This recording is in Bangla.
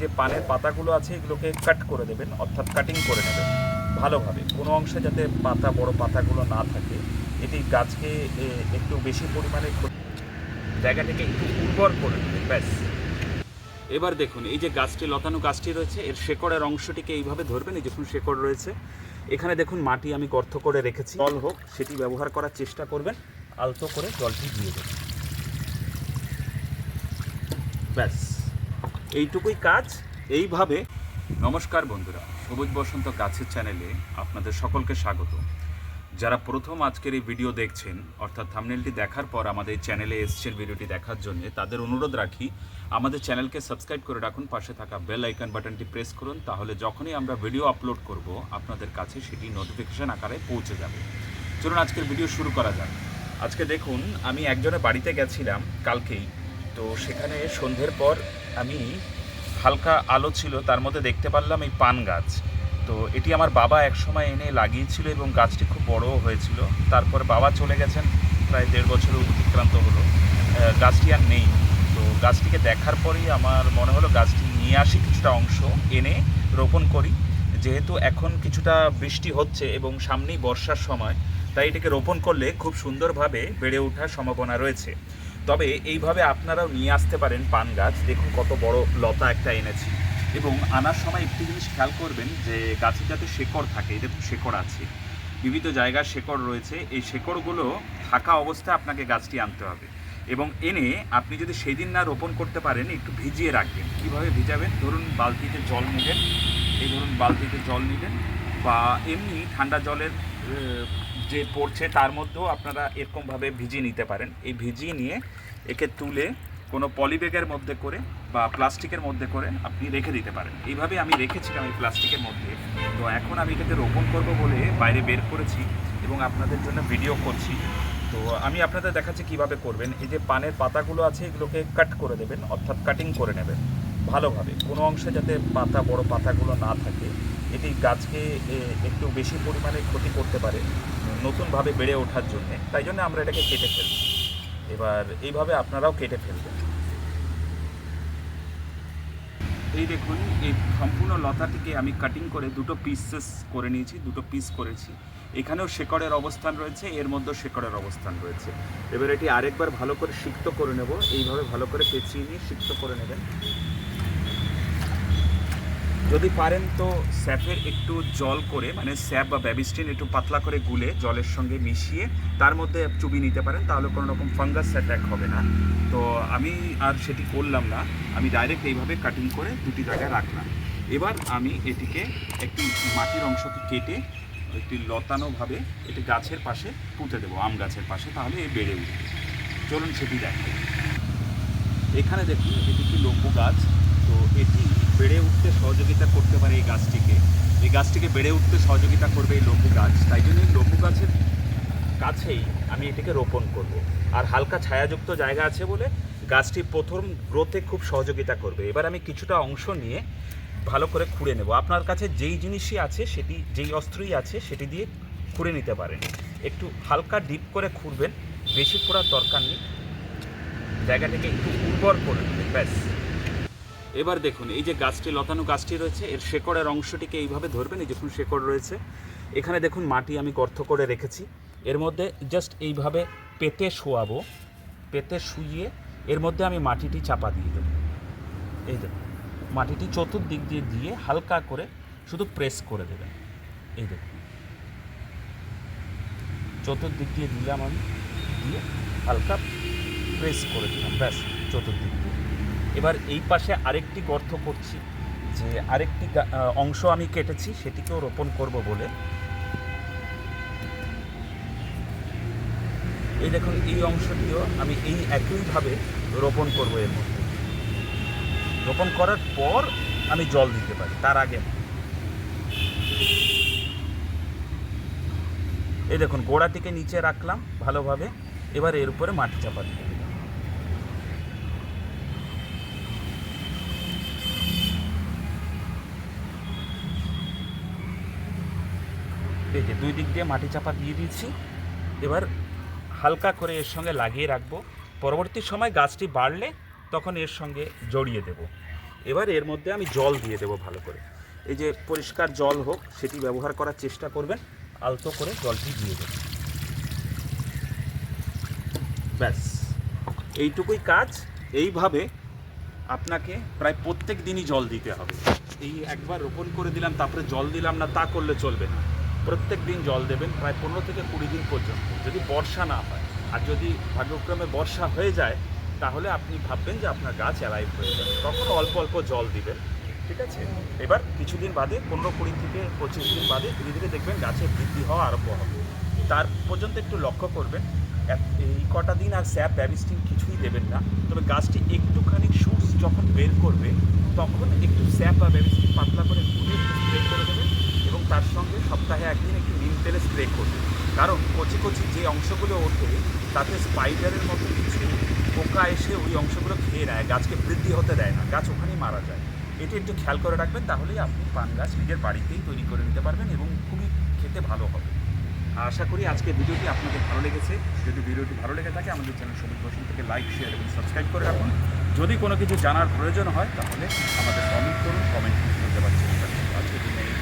যে পানের পাতাগুলো আছে, এগুলোকে কাট করে দেবেন, অর্থাৎ কাটিং করে নেবেন ভালোভাবে। কোনো অংশে যাতে পাতা, বড় পাতাগুলো না থাকে, এটি গাছকে একটু বেশি পরিমাণে জায়গাটাকে একটু উর্বর করে নেবেন, ব্যাস। এবার দেখুন, এই যে গাছটি, লতানো গাছটি রয়েছে, এর শেকড়ের অংশটিকে এইভাবে ধরবেন, এই দেখুন শেকড় রয়েছে। এখানে দেখুন মাটি আমি গর্ত করে রেখেছি। জল হোক, সেটি ব্যবহার করার চেষ্টা করবেন, আলতো করে জলটি দিয়ে দেবেন। ব্যাস। এইটুকুই কাজ। এইভাবে নমস্কার বন্ধুরা, সবুজ বসন্ত গাছের চ্যানেলে আপনাদের সকলকে স্বাগত। যারা প্রথম আজকের এই ভিডিও দেখছেন, অর্থাৎ থামনেলটি দেখার পর আমাদের চ্যানেলে এসছেন ভিডিওটি দেখার জন্য, তাদের অনুরোধ রাখি, আমাদের চ্যানেলকে সাবস্ক্রাইব করে রাখুন, পাশে থাকা বেল আইকন বাটনটি প্রেস করুন, তাহলে যখনই আমরা ভিডিও আপলোড করব, আপনাদের কাছে সেটি নোটিফিকেশান আকারে পৌঁছে যাবে। চলুন আজকের ভিডিও শুরু করা যাক। আজকে দেখুন, আমি একজনের বাড়িতে গেছিলাম কালকেই, তো সেখানে সন্ধ্যের পর আমি হালকা আলো ছিল, তার মধ্যে দেখতে পারলাম এই পান গাছ। তো এটি আমার বাবা একসময় এনে লাগিয়েছিল এবং গাছটি খুব বড় হয়েছিল। তারপর বাবা চলে গেছেন, প্রায় দেড় বছর অতিক্রান্ত হলো। গাছটি আর নেই। তো গাছটিকে দেখার পরেই আমার মনে হলো গাছটি নিয়ে আসি কিছুটা অংশ এনে রোপণ করি। যেহেতু এখন কিছুটা বৃষ্টি হচ্ছে এবং সামনেই বর্ষার সময়, তাই এটাকে রোপণ করলে খুব সুন্দরভাবে বেড়ে ওঠার সম্ভাবনা রয়েছে। তবে এইভাবে আপনারাও নিয়ে আসতে পারেন পান গাছ। দেখুন কত বড় লতা একটা এনেছি। এবং আনার সময় একটি জিনিস খেয়াল করবেন যে গাছে যাতে শেকড় থাকে দেখুন শেকড় আছে। বিবিধ জায়গার শেকড় রয়েছে। এই শেকড়গুলো থাকা অবস্থায় আপনাকে গাছটি আনতে হবে। এবং এনে আপনি যদি সেই দিন না রোপণ করতে পারেন, একটু ভিজিয়ে রাখবেন। কীভাবে ভিজাবেন? ধরুন বালতিতে জল নিলেন এই ধরুন বালতিতে জল নিলেন বা এমনি ঠান্ডা জলের যে পড়ছে তার মধ্যেও আপনারা এরকমভাবে ভিজিয়ে নিতে পারেন। এই ভিজিয়ে নিয়ে একে তুলে কোনো পলিব্যাগের মধ্যে করে বা প্লাস্টিকের মধ্যে করে আপনি রেখে দিতে পারেন। এইভাবে আমি রেখেছিলাম এই প্লাস্টিকের মধ্যে। তো এখন আমি এটাকে রোপণ করব বলে বাইরে বের করেছি এবং আপনাদের জন্য ভিডিও করছি। তো আমি আপনাদের দেখাচ্ছি কীভাবে করবেন। এই যে পানের পাতাগুলো আছে এগুলোকে কাট করে দেবেন, অর্থাৎ কাটিং করে নেবেন ভালোভাবে। কোনো অংশে যাতে পাতা, বড় পাতাগুলো না থাকে। এটি গাছকে একটু বেশি পরিমাণে ক্ষতি করতে পারে। নতুনভাবে বেড়ে ওঠার জন্য। তাই জন্য আমরা এটাকে কেটে ফেলছি এবার এইভাবে আপনারাও কেটে ফেলবেন। এই দেখুন, এই সম্পূর্ণ লতাটিকে আমি কাটিং করে দুটো পিসেস করে নিয়েছি, দুটো পিস করেছি। এখানেও শেকড়ের অবস্থান রয়েছে, এর মধ্যেও শেকড়ের অবস্থান রয়েছে। এবার এটি আরেকবার ভালো করে সিক্ত করে নেব। এইভাবে ভালো করে পেঁচিয়ে নিয়ে সিক্ত করে নেবেন। যদি পারেন তো স্যাপের একটু জল করে মানে স্যাপ বা ব্যাবিস্টিন একটু পাতলা করে গুলে জলের সঙ্গে মিশিয়ে তার মধ্যে চুবি নিতে পারেন, তাহলে কোনো রকম ফাঙ্গাস অ্যাটাক হবে না। তো আমি আর সেটি করলাম না, আমি ডাইরেক্ট এইভাবে কাটিং করে দুটি জায়গায় রাখলাম। এবার আমি এটিকে একটি মাটির অংশকে কেটে একটি লতানোভাবে এটি গাছের পাশে পুঁতে দেবো, আম গাছের পাশে, তাহলে এ বেড়ে উঠবে। চলুন সেটি দেখাই এখানে দেখুন, এটি একটি লম্বু গাছ, তো এটি বেড়ে উঠতে সহযোগিতা করতে পারে এই গাছটিকে। এই গাছটিকে বেড়ে উঠতে সহযোগিতা করবে এই লম্বু গাছ। তাই জন্য এই লম্বু গাছের কাছেই আমি এটিকে রোপণ করব। আর হালকা ছায়াযুক্ত জায়গা আছে বলে গাছটি প্রথম গ্রোথে খুব সহযোগিতা করবে। এবার আমি কিছুটা অংশ নিয়ে ভালো করে খুঁড়ে নেব। আপনার কাছে যেই জিনিসই আছে সেটি, যেই অস্ত্রই আছে সেটি দিয়ে খুঁড়ে নিতে পারেন। একটু হালকা ডিপ করে খুঁড়বেন, বেশি খোঁড়ার দরকার নেই। জায়গাটাকে একটু উর্বর করে নেবেন, ব্যাস। এবার দেখুন, এই যে গাছটি, লতানো গাছটি রয়েছে, এর শেকড়ের অংশটিকে এইভাবে ধরবেন, এই দেখুন শেকড় রয়েছে। এখানে দেখুন, মাটি আমি গর্ত করে রেখেছি। এর মধ্যে জাস্ট এইভাবে পেতে শোয়াবো পেতে শুইয়ে এর মধ্যে আমি মাটিটি চাপা দিয়ে দেবো। এই দেখুন, মাটিটি চতুর্দিক দিয়ে দিয়ে হালকা করে শুধু প্রেস করে দেবেন। এই দেখুন, চতুর্দিক দিয়ে দিলাম আমি, দিয়ে হালকা প্রেস করে দিলাম, ব্যাস, চতুর্দিক এবার এই পাশে আরেকটি গর্ত করছি, যে আরেকটি অংশ আমি কেটেছি, সেটিকেও রোপণ করব বলে। এই দেখুন, এই অংশটিও আমি এই একইভাবে রোপণ করব এর মধ্যে। রোপণ করার পর আমি জল দিতে পারি, তার আগে। এই দেখুন, গোড়াটিকে নিচে রাখলাম ভালোভাবে, এবার এর উপরে মাটি চাপা দিয়ে দিলাম এই যে দুই দিক দিয়ে মাটি চাপা দিয়ে দিয়েছি। এবার হালকা করে এর সঙ্গে লাগিয়ে রাখব। পরবর্তী সময় গাছটি বাড়লে তখন এর সঙ্গে জড়িয়ে দেব। এবার এর মধ্যে আমি জল দিয়ে দেবো ভালো করে। এই যে পরিষ্কার জল হোক, সেটি ব্যবহার করার চেষ্টা করবেন। আলতো করে জলটি দিয়ে দেবেন। ব্যাস। এইটুকুই কাজ। এইভাবে আপনাকে প্রায় প্রত্যেক দিনই জল দিতে হবে। এই একবার রোপণ করে দিলাম, তারপরে জল দিলাম না, তা করলে চলবে না। প্রত্যেক দিন জল দেবেন প্রায় পনেরো থেকে কুড়ি দিন পর্যন্ত, যদি বর্ষা না হয়। আর যদি ভাগ্যক্রমে বর্ষা হয়ে যায়, তাহলে আপনি ভাববেন যে আপনার গাছ অ্যালাইভ হয়ে যাবে তখন অল্প অল্প জল দিবেন, ঠিক আছে? এবার কিছুদিন বাদে, পনেরো কুড়ি থেকে পঁচিশ দিন বাদে ধীরে ধীরে দেখবেন গাছের বৃদ্ধি হওয়া আরম্ভ হবে। তার পর্যন্ত একটু লক্ষ্য করবেন এই কটা দিন আর স্যাপ ব্যাবিস্টিন কিছুই দেবেন না। তবে গাছটি একটুখানি শুটস যখন বের করবে, তখন একটু স্যাপ বা ব্যাবিস্টিন পাতলা করে গুলে একটু স্প্রে করে তার সঙ্গে সপ্তাহে একদিন একটু নিম তেলে স্প্রে করবে। কারণ কচি কচি যে অংশগুলো ওঠে, তাতে স্পাইডারের মতো কিছু পোকা এসে ওই অংশগুলো খেয়ে নেয়, গাছকে বৃদ্ধি হতে দেয় না, গাছ ওখানেই মারা যায়। এটি একটু খেয়াল করে রাখবেন, তাহলেই আপনি পান গাছ নিজের বাড়িতেই তৈরি করে নিতে পারবেন এবং খুবই খেতে ভালো হবে। আশা করি আজকে ভিডিওটি আপনাদের ভালো লেগেছে। যদি ভিডিওটি ভালো লেগে থাকে, আমাদের চ্যানেল সবুজ বসন থেকে লাইক শেয়ার এবং সাবস্ক্রাইব করে রাখুন। যদি কোনো কিছু জানার প্রয়োজন হয়, তাহলে আমাদের কমেন্ট করুন কমেন্ট করতে পারছি আজকের জন্য এই